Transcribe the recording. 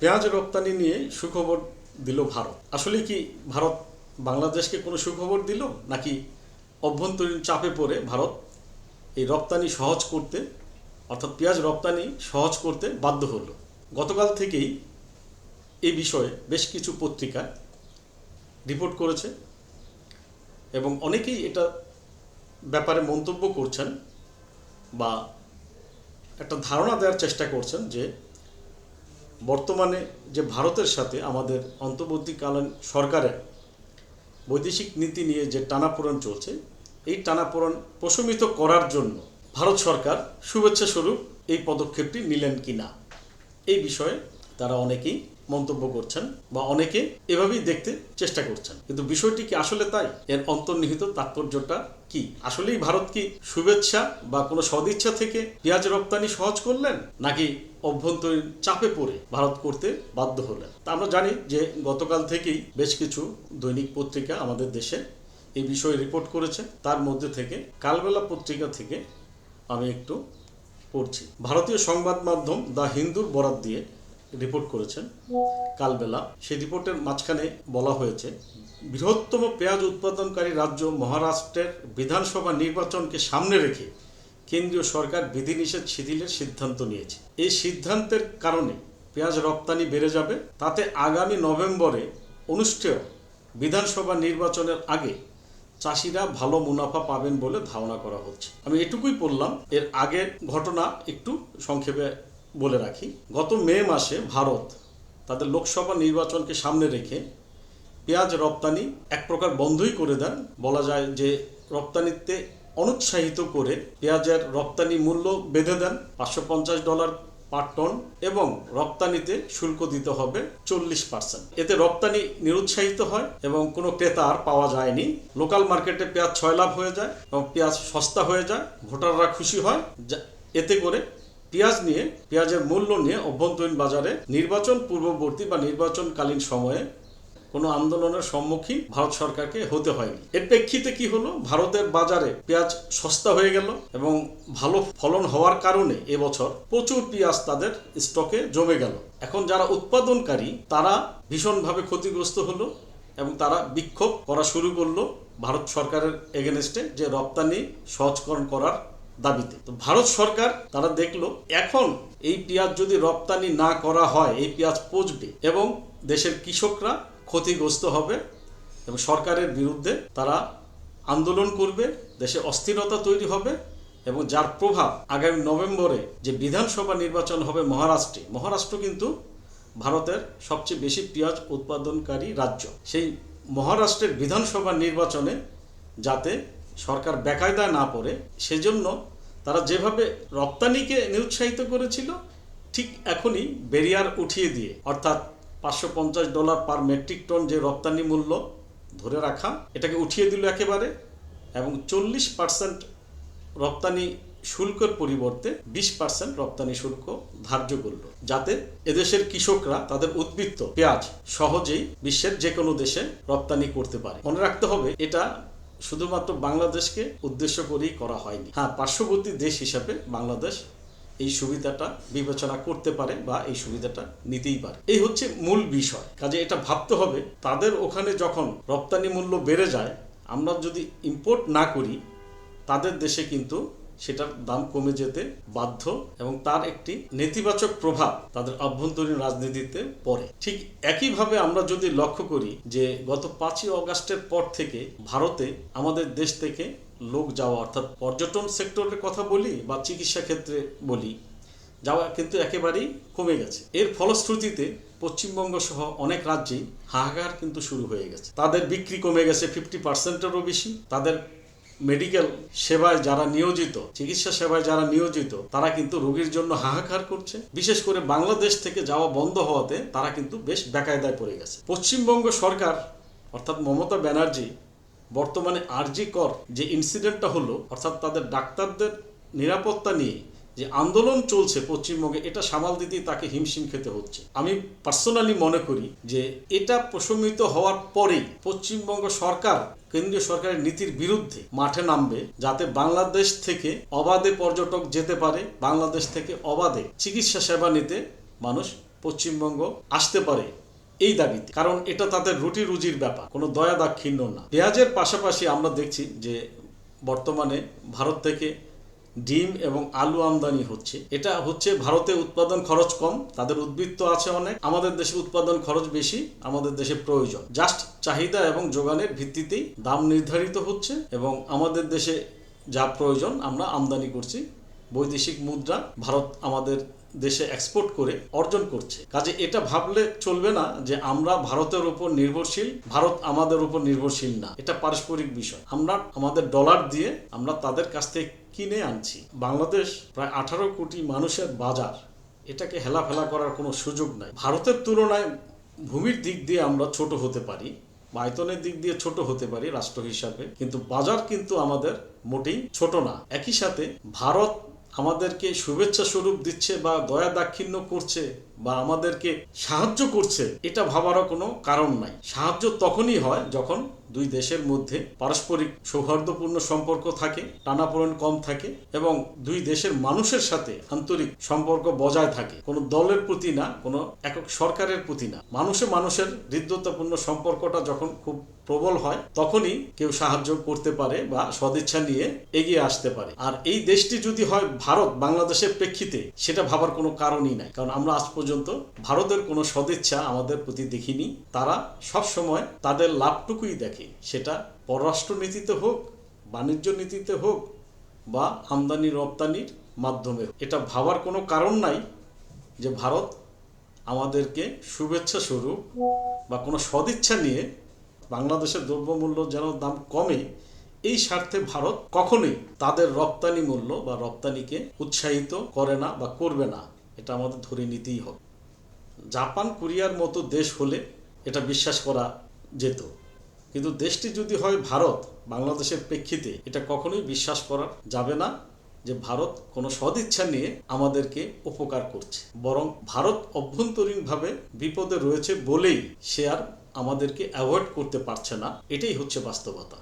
পেঁয়াজ রপ্তানি নিয়ে সুখবর দিল ভারত। আসলে কি ভারত বাংলাদেশকে কোনো সুখবর দিল, নাকি অভ্যন্তরীণ চাপে পড়ে ভারত এই রপ্তানি সহজ করতে, অর্থাৎ পেঁয়াজ রপ্তানি সহজ করতে বাধ্য হলো? গতকাল থেকেই এই বিষয়ে বেশ কিছু পত্রিকা রিপোর্ট করেছে এবং অনেকেই এটা ব্যাপারে মন্তব্য করছেন বা একটা ধারণা দেওয়ার চেষ্টা করছেন যে বর্তমানে যে ভারতের সাথে আমাদের অন্তর্বর্তীকালীন সরকারের বৈদেশিক নীতি নিয়ে যে টানাপোড়ন চলছে, এই টানাপোড়ন প্রশমিত করার জন্য ভারত সরকার শুভেচ্ছাস্বরূপ এই পদক্ষেপটি নিলেন কিনা, এই বিষয়ে তারা অনেকেই মন্তব্য করছেন বা অনেকে এভাবেই দেখতে চেষ্টা করছেন। কিন্তু বিষয়টি কি আসলে তাই? এর অন্তর্নিহিত তাৎপর্যটা কি? আসলেই ভারত কি শুভেচ্ছা বা কোনো সদিচ্ছা থেকে পেঁয়াজ রপ্তানি সহজ করলেন? নাকি অভ্যন্তরীণ চাপে পড়ে ভারত করতে বাধ্য হলেন? তা আমরা জানি যে গতকাল থেকেই বেশ কিছু দৈনিক পত্রিকা আমাদের দেশে এই বিষয়ে রিপোর্ট করেছে। তার মধ্যে থেকে কালবেলা পত্রিকা থেকে আমি একটু পড়ছি। ভারতীয় সংবাদ মাধ্যম দ্য হিন্দুর বরাত দিয়ে রিপোর্ট করেছেন, কালবেলা। সেই রিপোর্টের মাঝখানে বলা হয়েছে, বৃহত্তম পেঁয়াজ উৎপাদনকারী রাজ্য মহারাষ্ট্রের বিধানসভা নির্বাচনকে সামনে রেখে কেন্দ্রীয় সরকার বিধিনিষেধ শিথিলের সিদ্ধান্ত নিয়েছে। এই সিদ্ধান্তের কারণে পেঁয়াজ রপ্তানি বেড়ে যাবে। তাতে আগামী নভেম্বরে অনুষ্ঠেয় বিধানসভা নির্বাচনের আগে চাষিরা ভালো মুনাফা পাবেন বলে ধারণা করা হচ্ছে। আমি এটুকুই বললাম, এর আগের ঘটনা একটু সংক্ষেপে বলে রাখি, গত মে মাসে ভারত তাদের লোকসভা নির্বাচনকে সামনে রেখে পেঁয়াজ রপ্তানি এক প্রকার বন্ধই করে দেন। বলা যায় যে রপ্তানিতে অনুৎসাহিত করে পেঁয়াজের রপ্তানি মূল্য বেঁধে দেন পাঁচশো পঞ্চাশ ডলার পার টন এবং রপ্তানিতে শুল্ক দিতে হবে চল্লিশ পার্সেন্ট। এতে রপ্তানি নিরুৎসাহিত হয় এবং কোনো ক্রেতা আর পাওয়া যায়নি। লোকাল মার্কেটে পেঁয়াজ ছয় লাভ হয়ে যায় এবং পেঁয়াজ সস্তা হয়ে যায়। ভোটাররা খুশি হয়। এতে করে পেঁয়াজ নিয়ে, পেঁয়াজের মূল্য নিয়ে অভ্যন্তরীণ বাজারে নির্বাচন পূর্ববর্তী বা নির্বাচনকালীন সময়ে কোনো আন্দোলনের সম্মুখীন ভারত সরকারকে হতে হয়নি। এর প্রেক্ষিতে কি হলো? ভারতের বাজারে পেঁয়াজ সস্তা হয়ে গেল এবং ভালো ফলন হওয়ার কারণে এবছর প্রচুর পেঁয়াজ তাদের স্টকে জমে গেল। এখন যারা উৎপাদনকারী, তারা ভীষণভাবে ক্ষতিগ্রস্ত হলো এবং তারা বিক্ষোভ করা শুরু করল ভারত সরকারের এগেনস্টে যে রপ্তানি সহজকরণ করার দাবিতে। তো ভারত সরকার, তারা দেখল, এখন এই পেঁয়াজ যদি রপ্তানি না করা হয়, এই পেঁয়াজ পচবে এবং দেশের কৃষকরা ক্ষতিগ্রস্ত হবে এবং সরকারের বিরুদ্ধে তারা আন্দোলন করবে, দেশে অস্থিরতা তৈরি হবে এবং যার প্রভাব আগামী নভেম্বরে যে বিধানসভা নির্বাচন হবে মহারাষ্ট্রে, মহারাষ্ট্র কিন্তু ভারতের সবচেয়ে বেশি পেঁয়াজ উৎপাদনকারী রাজ্য। সেই মহারাষ্ট্রের বিধানসভা নির্বাচনে যাতে সরকার বেকায়দায় না পড়ে, সেজন্য তারা যেভাবে রপ্তানিকে নিরুৎসাহিত করেছিল, ঠিক এখনই ব্যারিয়ার উঠিয়ে দিয়ে, অর্থাৎ পাঁচশো পঞ্চাশ ডলার পার মেট্রিক টন যে রপ্তানি মূল্য ধরে রাখা, এটাকে উঠিয়ে দিল একেবারে এবং চল্লিশ পার্সেন্ট রপ্তানি শুল্কের পরিবর্তে বিশ পার্সেন্ট রপ্তানি শুল্ক ধার্য করল, যাতে এদেশের কৃষকরা তাদের উদ্বৃত্ত পেঁয়াজ সহজেই বিশ্বের যে কোনো দেশে রপ্তানি করতে পারে। মনে রাখতে হবে, এটা শুধুমাত্র বাংলাদেশকে উদ্দেশ্য করেই করা হয়নি। হ্যাঁ পার্শ্ববর্তী দেশ হিসাবে বাংলাদেশ এই সুবিধাটা বিবেচনা করতে পারে বা এই সুবিধাটা নিতেই পারে। এই হচ্ছে মূল বিষয়। কাজে এটা ভাবতে হবে, তাদের ওখানে যখন রপ্তানি মূল্য বেড়ে যায়, আমরা যদি ইম্পোর্ট না করি, তাদের দেশে কিন্তু সেটার দাম কমে যেতে বাধ্য এবং তার একটি নেতিবাচক প্রভাব তাদের অভ্যন্তরীণ রাজনীতিতে পড়ে। ঠিক একইভাবে আমরা যদি লক্ষ্য করি যে গত পাঁচই অগাস্টের পর থেকে ভারতে আমাদের দেশ থেকে লোক যাওয়া, অর্থাৎ পর্যটন সেক্টরের কথা বলি বা চিকিৎসা ক্ষেত্রে বলি, যাওয়া কিন্তু একেবারেই কমে গেছে। এর ফলশ্রুতিতে পশ্চিমবঙ্গ সহ অনেক রাজ্যেই হাহাকার কিন্তু শুরু হয়ে গেছে। তাদের বিক্রি কমে গেছে ফিফটি পার্সেন্টেরও বেশি। তাদের মেডিকেল সেবায় যারা নিয়োজিত, চিকিৎসা সেবায় যারা নিয়োজিত, তারা কিন্তু রোগীর জন্য হাহাকার করছে। বিশেষ করে বাংলাদেশ থেকে যাওয়া বন্ধ হওয়াতে তারা কিন্তু বেশ বেকায়দায় পড়ে গেছে। পশ্চিমবঙ্গ সরকার, অর্থাৎ মমতা ব্যানার্জি, বর্তমানে আরজি কর যে ইনসিডেন্টটা হলো, অর্থাৎ তাদের ডাক্তারদের নিরাপত্তা নিয়ে যে আন্দোলন চলছে পশ্চিমবঙ্গে, এটা সামাল দিতেই তাকে হিমশিম খেতে হচ্ছে। আমি পার্সোনালি মনে করি যে এটা প্রশমিত হওয়ার পরেই পশ্চিমবঙ্গ সরকার, কেন্দ্রীয় সরকারের নীতির বিরুদ্ধে মাঠে নামবে যাতে বাংলাদেশ থেকে অবাধে পর্যটক যেতে পারে, বাংলাদেশ থেকে অবাধে চিকিৎসা সেবা নিতে মানুষ পশ্চিমবঙ্গ আসতে পারে এই দাবিতে। কারণ এটা তাদের রুটি রুজির ব্যাপার, কোনো দয়া দাক্ষিণ্য না। পেঁয়াজের পাশাপাশি আমরা দেখছি যে বর্তমানে ভারত থেকে ডিম এবং আলু আমদানি হচ্ছে। এটা হচ্ছে ভারতে উৎপাদন খরচ কম, তাদের উদ্বৃত্ত আছে অনেক। আমাদের দেশে উৎপাদন খরচ বেশি, আমাদের দেশে প্রয়োজন। জাস্ট চাহিদা এবং যোগানের ভিত্তিতেই দাম নির্ধারিত হচ্ছে এবং আমাদের দেশে যা প্রয়োজন, আমরা আমদানি করছি। বৈদেশিক মুদ্রা ভারত আমাদের দেশে এক্সপোর্ট করে অর্জন করছে। কাজে এটা ভাবলে চলবে না যে আমরা ভারতের উপর নির্ভরশীল, ভারত আমাদের উপর নির্ভরশীল না। এটা পারস্পরিক বিষয়। আমরা আমাদের ডলার দিয়ে আমরা তাদের কাছ থেকে কিনে আনছি। বাংলাদেশ প্রায় আঠারো কোটি মানুষের বাজার। এটাকে হেলাফেলা করার কোনো সুযোগ নাই। ভারতের তুলনায় ভূমির দিক দিয়ে আমরা ছোট হতে পারি, আয়তনের দিক দিয়ে ছোট হতে পারি রাষ্ট্র হিসাবে। কিন্তু বাজার কিন্তু আমাদের মোটেই ছোট না। একই সাথে ভারত আমাদেরকে শুভেচ্ছা স্বরূপ দিচ্ছে বা দয়া দাক্ষিণ্য করছে বা আমাদেরকে সাহায্য করছে, এটা ভাবারও কোনো কারণ নাই। সাহায্য তখনই হয় যখন দুই দেশের মধ্যে পারস্পরিক সৌহার্দ্যপূর্ণ সম্পর্ক থাকে, টানাপোড়েন কম থাকে এবং দুই দেশের মানুষের সাথে আন্তরিক সম্পর্ক বজায় থাকে। কোনো দলের প্রতি না, কোনো একক সরকারের প্রতি না। মানুষে মানুষের হৃদ্যতাপূর্ণ সম্পর্কটা যখন খুব প্রবল হয়, তখনই কেউ সাহায্য করতে পারে বা সদিচ্ছা নিয়ে এগিয়ে আসতে পারে। আর এই দেশটি যদি হয় ভারত, বাংলাদেশের প্রেক্ষিতে, সেটা ভাবার কোনো কারণই নাই। কারণ আমরা আজ পর্যন্ত ভারতের কোনো সদিচ্ছা আমাদের প্রতি দেখিনি। তারা সব সময় তাদের লাভটুকুই দেখে। সেটা পররাষ্ট্র নীতিতে হোক, বাণিজ্য নীতিতে হোক বা আমদানি রপ্তানির মাধ্যমে এটা ভাবার কোনো কারণ নাই যে ভারত আমাদেরকে শুভেচ্ছা স্বরূপ বা কোনো সদিচ্ছা নিয়ে বাংলাদেশের দ্রব্যমূল্য যেন দাম কমে, এই স্বার্থে ভারত কখনোই তাদের রপ্তানি মূল্য বা রপ্তানিকে উৎসাহিত করে না বা করবে না। এটা আমাদের ধরে নিতেই হবে। জাপান, কোরিয়ার মতো দেশ হলে এটা বিশ্বাস করা যেত। কিন্তু দেশটি যদি হয় ভারত, বাংলাদেশের প্রেক্ষিতে এটা কখনোই বিশ্বাস করা যাবে না যে ভারত কোনো সদিচ্ছা নিয়ে আমাদেরকে উপকার করছে। বরং ভারত অভ্যন্তরীণভাবে বিপদে রয়েছে বলেই সে আর আমাদেরকে অ্যাভয়েড করতে পারছে না। এটাই হচ্ছে বাস্তবতা।